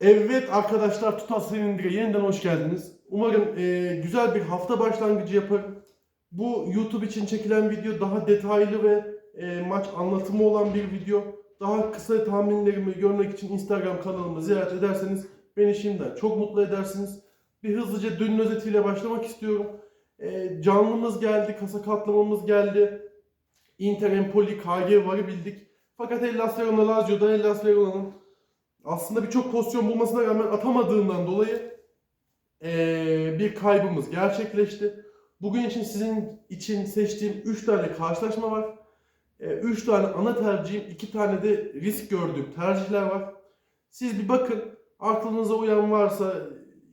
Evet arkadaşlar Tutas Sevindir'e yeniden hoş geldiniz. Umarım e, güzel bir hafta başlangıcı yaparım. Bu YouTube için çekilen video daha detaylı ve e, maç anlatımı olan bir video. Daha kısa tahminlerimi görmek için Instagram kanalımı ziyaret ederseniz beni şimdiden çok mutlu edersiniz. Bir hızlıca dün özetiyle başlamak istiyorum. E, canlımız geldi, kasa katlamamız geldi. Inter Empoli, KG varı bildik. Fakat Hellas Verona Lazio'da Hellas Verona'nın aslında birçok pozisyon bulmasına rağmen atamadığından dolayı eee, bir kaybımız gerçekleşti. Bugün için sizin için seçtiğim 3 tane karşılaşma var. 3 tane ana tercihim, 2 tane de risk gördüğüm tercihler var. Siz bir bakın, aklınıza uyan varsa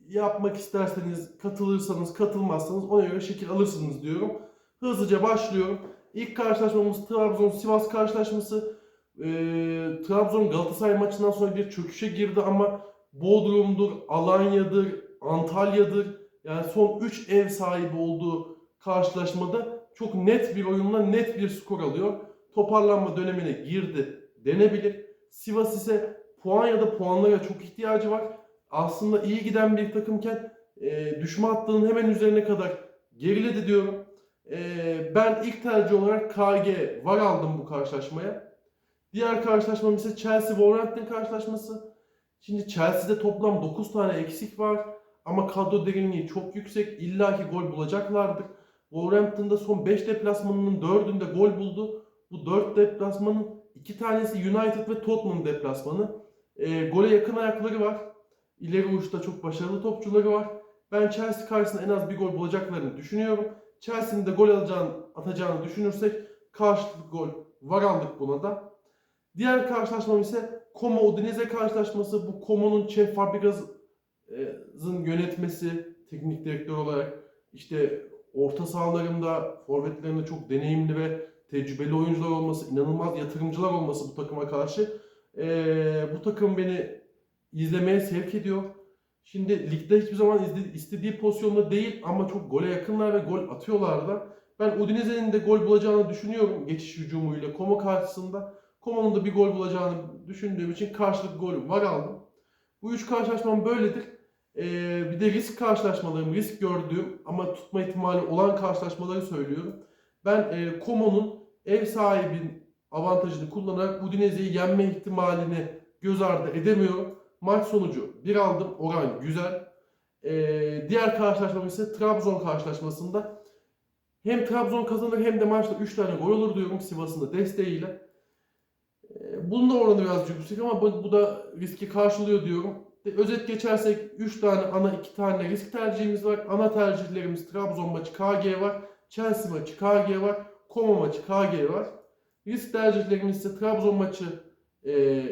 yapmak isterseniz, katılırsanız, katılmazsanız ona göre şekil alırsınız diyorum. Hızlıca başlıyorum. İlk karşılaşmamız Trabzon-Sivas karşılaşması. Ee, Trabzon Galatasaray maçından sonra bir çöküşe girdi ama Bodrum'dur, Alanya'dır, Antalya'dır. Yani son 3 ev sahibi olduğu karşılaşmada çok net bir oyunla net bir skor alıyor. Toparlanma dönemine girdi denebilir. Sivas ise puan ya da puanlara çok ihtiyacı var. Aslında iyi giden bir takımken e, düşme hattının hemen üzerine kadar geriledi diyorum. E, ben ilk tercih olarak KG var aldım bu karşılaşmaya. Diğer karşılaşmam ise Chelsea-Wolverhampton karşılaşması. Şimdi Chelsea'de toplam 9 tane eksik var. Ama kadro derinliği çok yüksek. İlla ki gol bulacaklardır. Wolverhampton'da son 5 deplasmanının 4'ünde gol buldu. Bu 4 deplasmanın 2 tanesi United ve Tottenham deplasmanı. E, gole yakın ayakları var. İleri uçta çok başarılı topçuları var. Ben Chelsea karşısında en az bir gol bulacaklarını düşünüyorum. Chelsea'nin de gol alacağını, atacağını düşünürsek karşılıklı gol var aldık buna da. Diğer karşılaşmam ise Como Udinese karşılaşması. Bu Como'nun Çev Fabrikas'ın yönetmesi teknik direktör olarak işte orta sahalarında forvetlerinde çok deneyimli ve tecrübeli oyuncular olması, inanılmaz yatırımcılar olması bu takıma karşı ee, bu takım beni izlemeye sevk ediyor. Şimdi ligde hiçbir zaman istediği pozisyonda değil ama çok gole yakınlar ve gol atıyorlar da. Ben Udinese'nin de gol bulacağını düşünüyorum geçiş hücumuyla Como karşısında. Como'nun da bir gol bulacağını düşündüğüm için karşılık gol var aldım. Bu üç karşılaşmam böyledir. Ee, bir de risk karşılaşmalarım, risk gördüğüm ama tutma ihtimali olan karşılaşmaları söylüyorum. Ben e, Como'nun ev sahibinin avantajını kullanarak Udinese'yi yenme ihtimalini göz ardı edemiyorum. Maç sonucu bir aldım. Oran güzel. Ee, diğer karşılaşmam ise Trabzon karşılaşmasında hem Trabzon kazanır hem de maçta 3 tane gol olur diyorum Sivas'ın da desteğiyle. Ee, bunun da oranı biraz yüksek ama bu, da riski karşılıyor diyorum. Özet geçersek 3 tane ana 2 tane risk tercihimiz var. Ana tercihlerimiz Trabzon maçı KG var. Chelsea maçı KG var. Como maçı KG var. Risk tercihlerimiz ise Trabzon maçı e,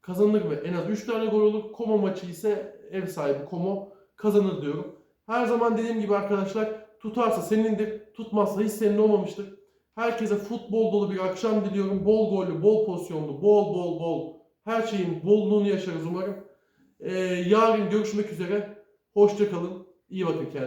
kazanır ve en az 3 tane gol olur. Como maçı ise ev sahibi Como kazanır diyorum. Her zaman dediğim gibi arkadaşlar tutarsa senindir, tutmazsa hiç senin olmamıştır. Herkese futbol dolu bir akşam diliyorum. Bol gollü, bol pozisyonlu, bol bol bol her şeyin bolluğunu yaşarız umarım. Ee, yarın görüşmek üzere. Hoşça kalın. İyi bakın kendinize.